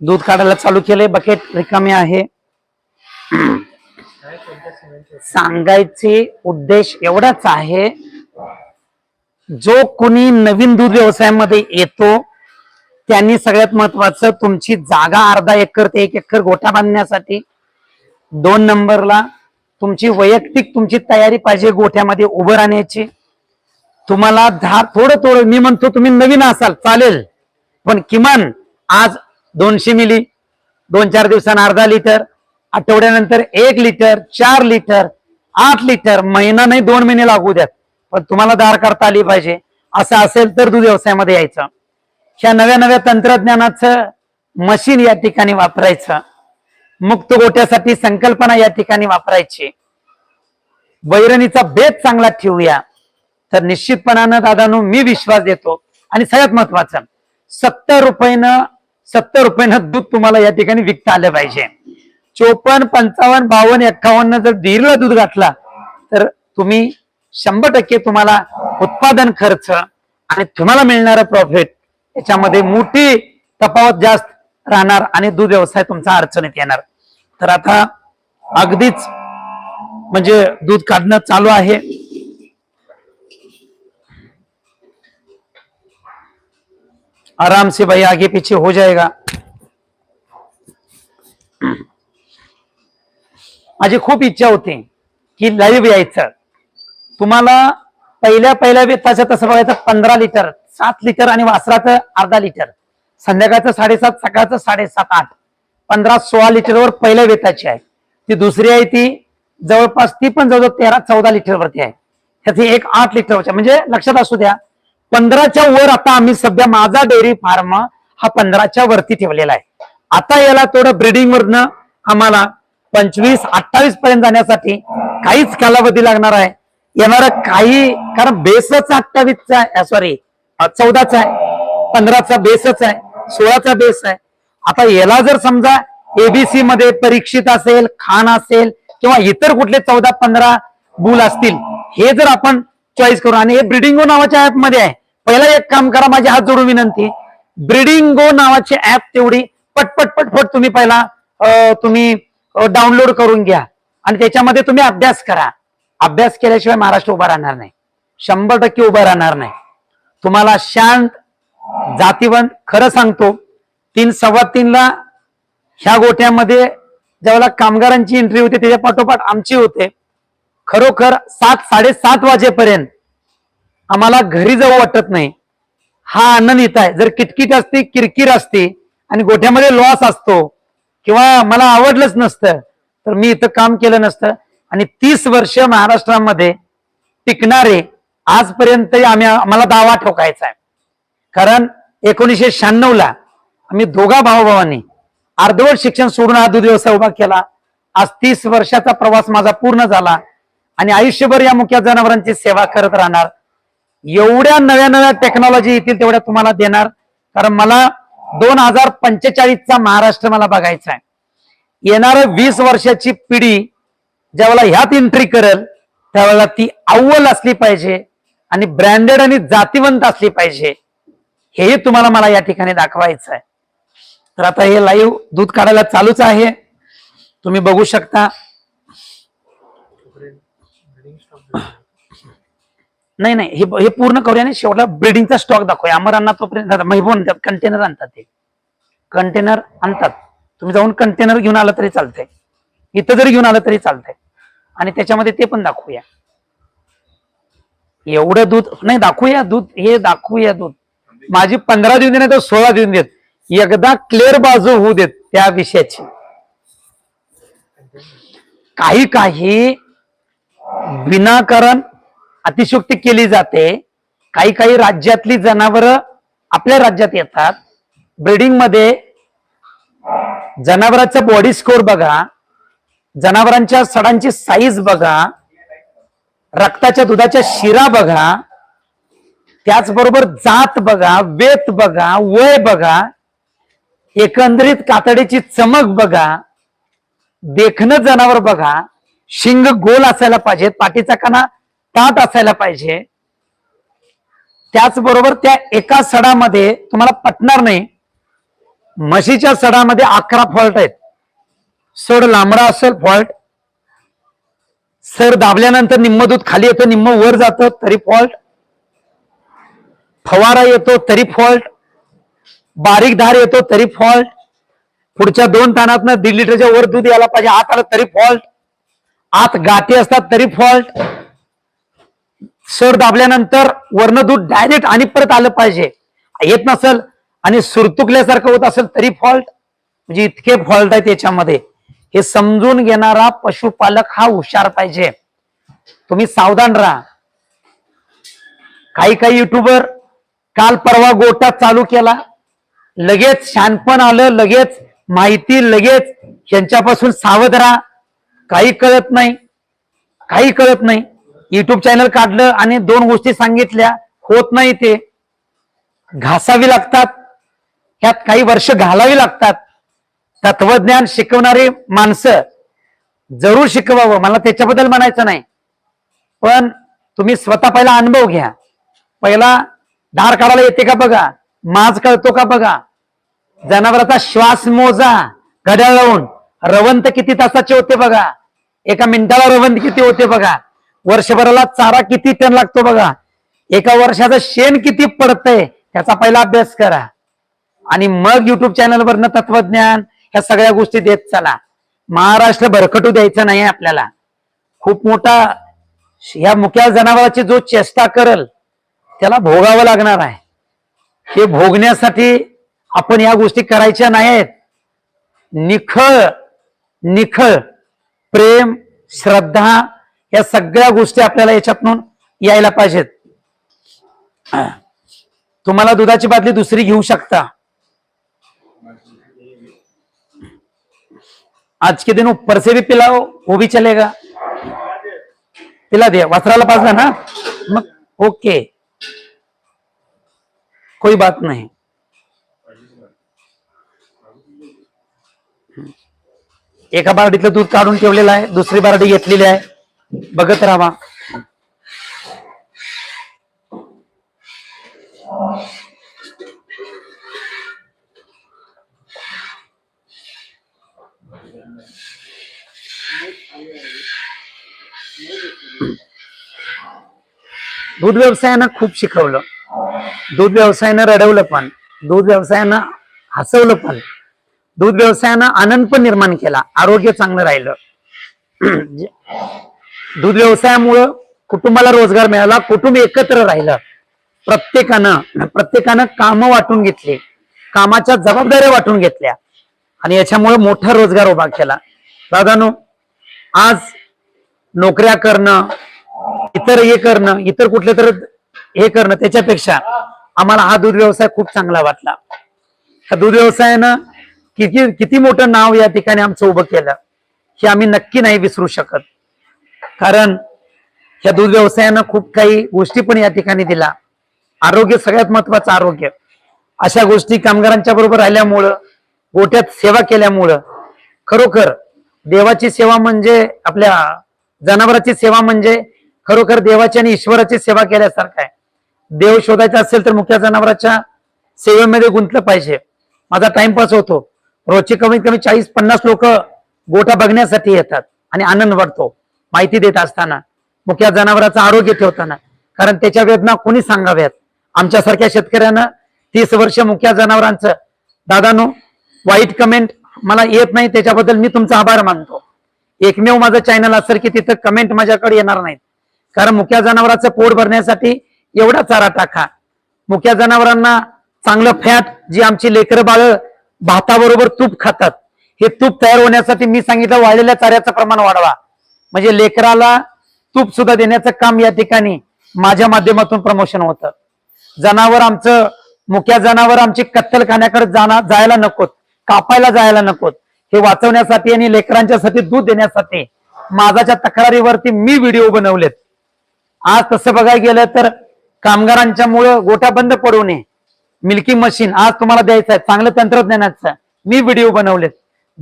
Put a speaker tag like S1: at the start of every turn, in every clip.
S1: दूध काढायला चालू केले बकेट रिकामे आहे. सांगायचे उद्देश एवढाच आहे जो कोणी नवीन दूध व्यवसायामध्ये येतो त्यांनी सगळ्यात महत्वाचं तुमची जागा अर्धा एकर ते एक एकर गोठा बांधण्यासाठी दोन नंबरला तुमची वैयक्तिक तुमची तयारी पाहिजे गोठ्यामध्ये उभं राहण्याची. तुम्हाला दहा थोडं थोडं मी म्हणतो तुम्ही नवीन असाल चालेल. पण किमान आज दोनशे मिली दोन चार दिवसांना अर्धा लिटर आठवड्यानंतर एक लिटर चार लिटर आठ लिटर महिना नाही दोन महिने लागू द्यात. पण तुम्हाला दार करता आली पाहिजे. असं असेल तर दूध व्यवसायामध्ये यायचं. ह्या नव्या नव्या तंत्रज्ञानाचं मशीन या ठिकाणी वापरायचं. मुक्त गोट्यासाठी संकल्पना या ठिकाणी वापरायची. वैरणीचा बेत चांगला ठेवूया. तर निश्चितपणानं दादानो मी विश्वास देतो. आणि सगळ्यात महत्वाचं सत्तर रुपयानं सत्तर रुपयानं दूध तुम्हाला या ठिकाणी विकता आलं पाहिजे. चोपन्न पंचावन्न बावन्न एक्कावन्न जर दीरला दूध घातला तर तुम्ही शंभर टक्के तुम्हाला उत्पादन खर्च आणि तुम्हाला मिळणारं प्रॉफिट याच्यामध्ये मोठी तफावत जास्त राहणार आणि दूध व्यवसाय तुमचा अडचणीत येणार. तर आता अगदीच म्हणजे दूध काढणं चालू आहे. आराम से भाई आगे पीछे हो जाएगा। माझी खूप इच्छा होती की लाईव्ह यायचं. तुम्हाला पहिल्या पहिल्या वेताचं तसं बघायचं पंधरा लिटर सात लिटर आणि वासराचं अर्धा लिटर संध्याकाळचं साडेसात सकाळचं साडेसात आठ. पंधरा सोळा लिटरवर पहिल्या वेताची आहे. ती दुसरी आहे ती जवळपास ती पण जवळजवळ तेरा चौदा लिटरवरती आहे. त्याची एक आठ लिटरवरची म्हणजे लक्षात असू द्या पंधराच्या वर आता आम्ही सध्या माझा डेअरी फार्म हा पंधराच्या वरती ठेवलेला आहे. आता याला थोडं ब्रिडिंग वरनं आम्हाला पंचवीस अठ्ठावीस पर्यंत जाण्यासाठी काहीच कालावधी लागणार आहे. येणार काही कारण बेसच अठ्ठावीसचा आहे. सॉरी चौदाचा आहे. पंधराचा बेसच आहे. सोळाचा बेस आहे. आता याला जर समजा एबीसी मध्ये परीक्षित असेल खान असेल किंवा इतर कुठले चौदा पंधरा बुल असतील हे जर आपण चॉईस करू. आणि हे ब्रिडिंगो नावाच्या ऍपमध्ये आहे. पहिला एक काम करा माझी हात जोडून विनंती. ब्रिडिंगो नावाची ऍप तेवढी पटपट पटपट तुम्ही पहिला तुम्ही डाउनलोड करून घ्या. आणि त्याच्यामध्ये तुम्ही अभ्यास करा. अभ्यास केल्याशिवाय महाराष्ट्र उभा राहणार नाही. शंभर टक्के उभा राहणार नाही. तुम्हाला शांत जातीवंत खरं सांगतो तीन सव्वा तीनला ह्या गोठ्यामध्ये ज्यावेळेला कामगारांची एंट्री होती त्याच्या पाठोपाठ आमची होते. खरोखर सात साडेसात वाजेपर्यंत आम्हाला घरी जाऊ वाटत नाही. हा आनंद इथं आहे. जर किटकिट असते किरकिर असते आणि गोठ्यामध्ये लॉस असतो किंवा मला आवडलंच नसतं तर मी इथं काम केलं नसतं. आणि तीस वर्ष महाराष्ट्रामध्ये टिकणारे आजपर्यंत आम्ही आम्हाला दावा ठोकायचा आहे. कारण एकोणीसशे शहाण्णव ला आम्ही दोघा भावाभावांनी अर्धवट शिक्षण सोडून हा दूध उभा केला. आज तीस वर्षाचा प्रवास माझा पूर्ण झाला. आणि आयुष्यभर या मुख्या जनावरांची सेवा करत राहणार. एवढ्या नव्या नव्या टेक्नॉलॉजी येतील तेवढ्या तुम्हाला देणार. कारण मला दोन हजार पंचेचाळीसचा महाराष्ट्र मला बघायचा आहे. येणार वीस वर्षाची पिढी ज्यावेळेला ह्यात एंट्री करेल त्यावेळेला ती अव्वल असली पाहिजे आणि ब्रँडेड आणि जातीवंत असली पाहिजे हेही तुम्हाला मला या ठिकाणी दाखवायचं आहे. तर आता हे लाईव्ह दूध काढायला चालूच आहे. तुम्ही बघू शकता. नाही नाही हे हे पूर्ण करूया आणि शेवटला ब्रिडिंगचा स्टॉक दाखवूया. अमरांना तोपर्यंत महिबो आणतात कंटेनर आणतात ते. कंटेनर आणतात. तुम्ही जाऊन कंटेनर घेऊन आलं तरी चालतंय. इथं जरी घेऊन आलं तरी चालतंय. आणि त्याच्यामध्ये ते पण दाखवूया. एवढं दूध नाही दाखवूया दूध. हे दाखवूया दूध. माझी पंधरा देऊन दे नाही तर सोळा देऊन देत. एकदा क्लिअर बाजू होऊ देत त्या विषयाची. काही काही विनाकारण अतिशोक्ती केली जाते. काही काही राज्यातली जनावरं आपल्या राज्यात येतात. ब्रिडिंगमध्ये जनावरांचा बॉडी स्कोर बघा. जनावरांच्या सडांची साईज बघा. रक्ताच्या दुधाच्या शिरा बघा. त्याचबरोबर जात बघा वेत बघा वय बघा. एकंदरीत कातडीची चमक बघा. देखणं जनावर बघा. शिंग गोल असायला पाहिजेत पाठीचा कणा ताट असायला पाहिजे. त्याचबरोबर त्या एका सडामध्ये तुम्हाला पटणार नाही म्हशीच्या सडामध्ये अकरा फॉल्ट आहेत. सड लांबडा असेल फॉल्ट. सर दाबल्यानंतर निम्म दूध खाली येतं निम्म वर जातं तरी फॉल्ट. फवारा येतो तरी फॉल्ट. बारीक धार येतो तरी फॉल्ट. पुढच्या दोन तानातनं दीड लिटरच्या वर दूध यायला पाहिजे आत आलं तरी फॉल्ट. आत गाठी असतात तरी फॉल्ट. सर दाबल्यानंतर वर्ण दूध डायरेक्ट आणि परत आलं पाहिजे. येत नसल आणि सुरतुकल्यासारखं होत असेल तरी फॉल्ट म्हणजे इतके फॉल्ट आहेत याच्यामध्ये. हे समजून घेणारा पशुपालक हा हुशार पाहिजे. तुम्ही सावधान राहा. काही काही युट्यूबर काल परवा गोटा चालू केला. लगेच शानपण आलं लगेच माहिती लगेच यांच्यापासून सावध राहा. काही कळत नाही. काही कळत नाही. युट्यूब चॅनल काढलं आणि दोन गोष्टी सांगितल्या. होत नाही ते. घासावी लागतात. ह्यात काही वर्ष घालावी लागतात. तत्वज्ञान शिकवणारी माणसं जरूर शिकवावं. मला त्याच्याबद्दल म्हणायचं नाही. पण तुम्ही स्वतः पहिला अनुभव घ्या. पहिला धार काढायला येते का बघा? माज कळतो का बघा? जनावराचा श्वास मोजा. घड्याळ लावून. रवंत किती तासाचे होते बघा? एका मिनिटाला रवंत किती होते बघा? वर्षभराला चारा किती टन लागतो बघा. एका वर्षाचं शेण किती पडतंय त्याचा पहिला अभ्यास करा. आणि मग युट्यूब चॅनलवरनं तत्वज्ञान ह्या सगळ्या गोष्टी देत चला. महाराष्ट्र भरकटू द्यायचं नाही आपल्याला. खूप मोठा ह्या मुक्या जनावराची जो चेष्टा करल त्याला भोगावं लागणार आहे. हे भोगण्यासाठी आपण या गोष्टी करायच्या नाहीत. निखळ निखळ प्रेम श्रद्धा या सगळ्या गोष्टी आपल्याला याच्यातून यायला पाहिजेत. तुम्हाला बाटली दुसरी घेऊ शकता. आज के दिन ऊपर से भी पिलाओ, वो भी चलेगा. पिला दिया वस्त्राला पाजला ना? ओके. कोई बात नहीं. एका बारडीतलं दूध काढून ठेवलेलं दुसरी बारडी आहे. बघत राहा. दूध व्यवसायानं खूप शिकवलं. दूध व्यवसायानं रडवलं पण. दूध व्यवसायानं हसवलं पण. दूध व्यवसायानं आनंद पण निर्माण केला. आरोग्य चांगलं राहिलं. दूध व्यवसायामुळं कुटुंबाला रोजगार मिळाला कुटुंब एकत्र राहिलं. प्रत्येकानं प्रत्येकानं कामं वाटून घेतली. कामाच्या जबाबदाऱ्या वाटून घेतल्या. आणि याच्यामुळे मोठा रोजगार उभा केला. दादानो आज नोकऱ्या करणं इतर हे करणं इतर कुठले तर हे करणं त्याच्यापेक्षा आम्हाला हा दूध व्यवसाय खूप चांगला वाटला. हा दूध व्यवसायानं किती किती मोठं नाव या ठिकाणी आमचं उभं केलं हे आम्ही नक्की नाही विसरू शकत. कारण ह्या दूध व्यवसायानं खूप काही गोष्टी पण या ठिकाणी दिला आरोग्य सगळ्यात महत्वाचं आरोग्य. अशा गोष्टी कामगारांच्या बरोबर राहिल्यामुळं गोट्यात सेवा केल्यामुळं खरोखर देवाची सेवा म्हणजे आपल्या जनावराची सेवा म्हणजे खरोखर देवाची आणि ईश्वराची सेवा केल्यासारखं आहे. देव शोधायचा असेल तर मुख्य जनावराच्या सेवेमध्ये गुंतलं पाहिजे. माझा टाइमपास होतो. रोजचे कमीत कमी चाळीस पन्नास लोक गोटा बघण्यासाठी येतात आणि आनंद वाटतो माहिती देत असताना मुख्या जनावराचं आरोग्य ठेवताना कारण त्याच्या वेदना कोणी सांगाव्यात? आमच्यासारख्या शेतकऱ्यानं तीस वर्ष मुख्या जनावरांचं दादानो वाईट कमेंट मला येत नाही त्याच्याबद्दल मी तुमचा आभार मानतो. एकमेव माझं चॅनल असेल की तिथं कमेंट माझ्याकडे येणार नाहीत. कारण मुख्या जनावरांचं पोट भरण्यासाठी एवढा चारा टाका. मुख्या जनावरांना चांगलं फॅट जी आमची लेकरं बाळ भाताबरोबर तूप खातात हे तूप तयार होण्यासाठी मी सांगितलं वाढलेल्या चाऱ्याचं प्रमाण वाढवा. म्हणजे लेकराला तूप सुद्धा देण्याचं काम या ठिकाणी माझ्या माध्यमातून प्रमोशन होतं. जनावर आमचं मुख्या जनावर आमची कत्तलखान्याकडे जाणार जायला नकोत. कापायला जायला नकोत. हे वाचवण्यासाठी आणि लेकरांच्यासाठी दूध देण्यासाठी माझाच्या तक्रारीवरती मी व्हिडिओ बनवलेत. आज तसं बघायला गेलं तर कामगारांच्या मुळे गोट्या बंद पडू नये. मिल्की मशीन आज तुम्हाला द्यायचं आहे. चांगलं तंत्रज्ञानाचं मी व्हिडिओ बनवलेत.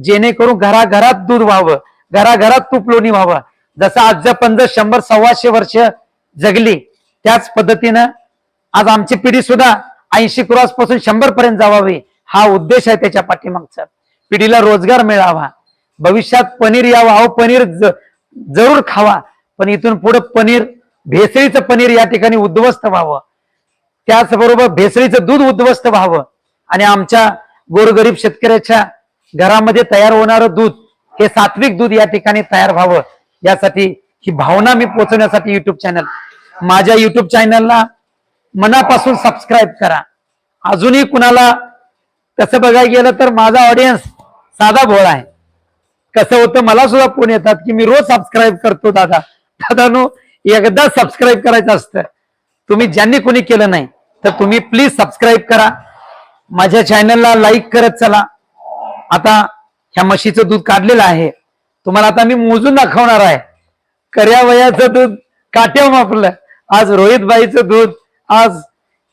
S1: जेणेकरून घराघरात दूध व्हावं. घराघरात तूप लोणी व्हावं. जसं आजच्या पंधरा शंभर सव्वाशे वर्ष जगली त्याच पद्धतीनं आज आमची पिढी सुद्धा ऐंशी क्रॉसपासून शंभर पर्यंत जावावी हा उद्देश आहे त्याच्या पाठीमागचा. पिढीला रोजगार मिळावा. भविष्यात पनीर यावं. अहो पनीर जरूर खावा. पण इथून पुढे पनीर भेसळीचं पनीर या ठिकाणी उद्ध्वस्त व्हावं. त्याचबरोबर भेसळीचं दूध उद्ध्वस्त व्हावं. आणि आमच्या गोरगरीब शेतकऱ्याच्या घरामध्ये तयार होणारं दूध हे सात्विक दूध या ठिकाणी तयार व्हावं यासाठी ही भावना मी पोचवण्यासाठी युट्यूब चॅनल माझ्या युट्यूब चॅनलला मनापासून सबस्क्राईब करा. अजूनही कुणाला कसं बघायला गेलं तर माझा ऑडियन्स साधा भोळा आहे. कसं होतं मला सुद्धा फोन येतात की मी रोज सबस्क्राईब करतो दादा. दादा नो एकदा सबस्क्राईब करायचं असतं. तुम्ही ज्यांनी कोणी केलं नाही तर तुम्ही प्लीज सबस्क्राईब करा. माझ्या चॅनलला लाईक करत चला. आता ह्या म्हशीचं दूध काढलेलं आहे. तुम्हाला आता मी मोजून दाखवणार आहे. कर्या वयाचं दूध काट्या मापलं. आज रोहित बाईचं दूध आज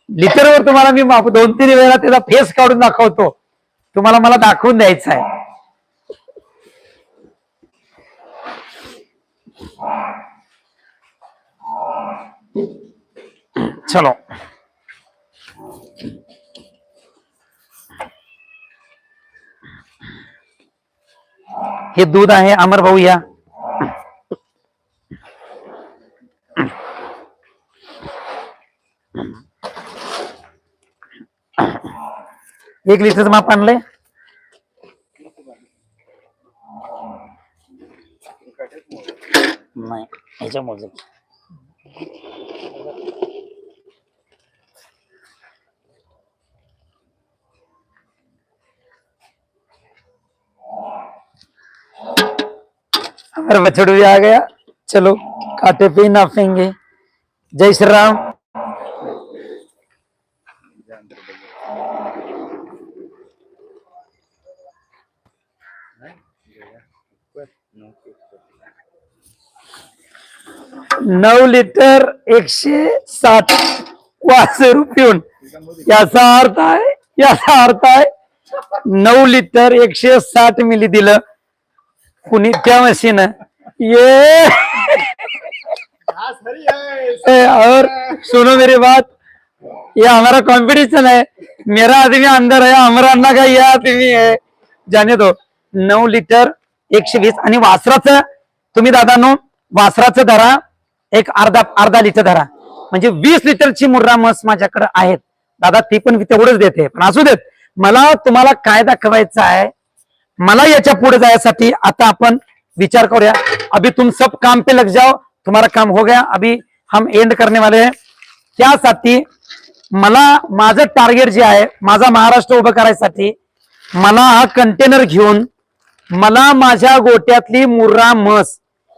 S1: लिटरवर तुम्हाला मी माप दोन तीन वेळा त्याचा फेस काढून दाखवतो. तुम्हाला मला दाखवून द्यायचं आहे. चलो. हे दूध आहे अमर भाऊ या एक लिटरचं माप आणलंय नाही ह्याच्या मोज हमारा बछड़ू भी आ गया। चलो काटे पे नापेंगे। जय श्री राम। नऊ लिटर एकशे सात वासरू पिऊन याचा अर्थ आहे याचा अर्थ आहे नऊ लिटर एकशे साठ मिली दिलं. कुणी त्या मशीन ये. ए, और सुनो मेरी बात. ये हमारा कंपटीशन है. मेरा आदमी अंदर है हमारा अन्ना का ये आदमी है. जाने दो. नऊ लिटर एकशे वीस आणि वासराचं. तुम्ही दादानो वासराचं धरा. एक अर्धा अर्धा लिटर धरा. म्हणजे वीस लिटरची मुर्रा मस माझ्याकडे आहेत. दादा ती पण तेवढंच देते. पण असू देत. मला तुम्हाला काय दाखवायचं आहे? मला याच्यापुढे जायसाठी आता आपण विचार करूया. अभी तुम सब काम पे लग जाओ. तुम्हारा काम हो गया. अभी हम एंड करने वाले हैं. त्यासाठी मला माझं टार्गेट जे आहे माझा महाराष्ट्र उभं करायसाठी मला हा कंटेनर घेऊन मला माझ्या गोट्यातली मुर्रा मस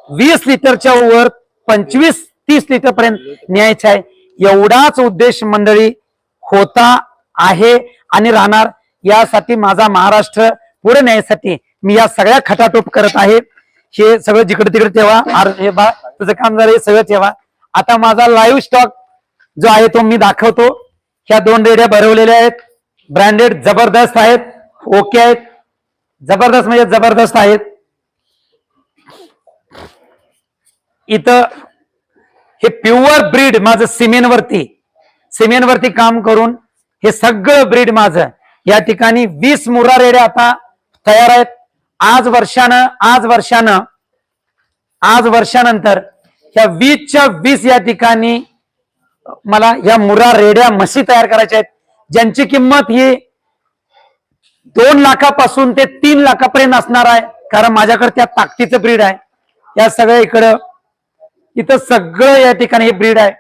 S1: वीस लिटरच्या वर पंचवीस तीस लिटर पर्यंत न्यायचा आहे. एवढाच उद्देश मंडळी होता आहे आणि राहणार. यासाठी माझा महाराष्ट्र पुढे न्यायसाठी मी या सगळ्या खटाटोप करत आहे. हे सगळं जिकडे तिकडे ठेवा. आर हे बा तुझं काम झालं हे सगळं ठेवा. आता माझा लाईव्ह स्टॉक जो आहे तो मी दाखवतो. ह्या दोन रेड्या भरवलेल्या आहेत. ब्रँडेड जबरदस्त आहेत. ओके आहेत. जबरदस्त म्हणजे जबरदस्त आहेत. इथं हे प्युअर ब्रीड माझं सिमेंटवरती सिमेंटवरती काम करून हे सगळं ब्रीड माझं. या ठिकाणी वीस मुरा रेड्या आता तयार आहेत. आज वर्षानं आज वर्षानं आज वर्षानंतर या वीसच्या वीस या ठिकाणी मला या मुरा रेड्या म्हशी तयार करायच्या आहेत. ज्यांची किंमत ही दोन लाखापासून ते तीन लाखापर्यंत असणार आहे. कारण माझ्याकडे त्या ताकदीचं ब्रीड आहे. या सगळ्या इकडं इथं सगळं या ठिकाणी हे ब्रीड आहे.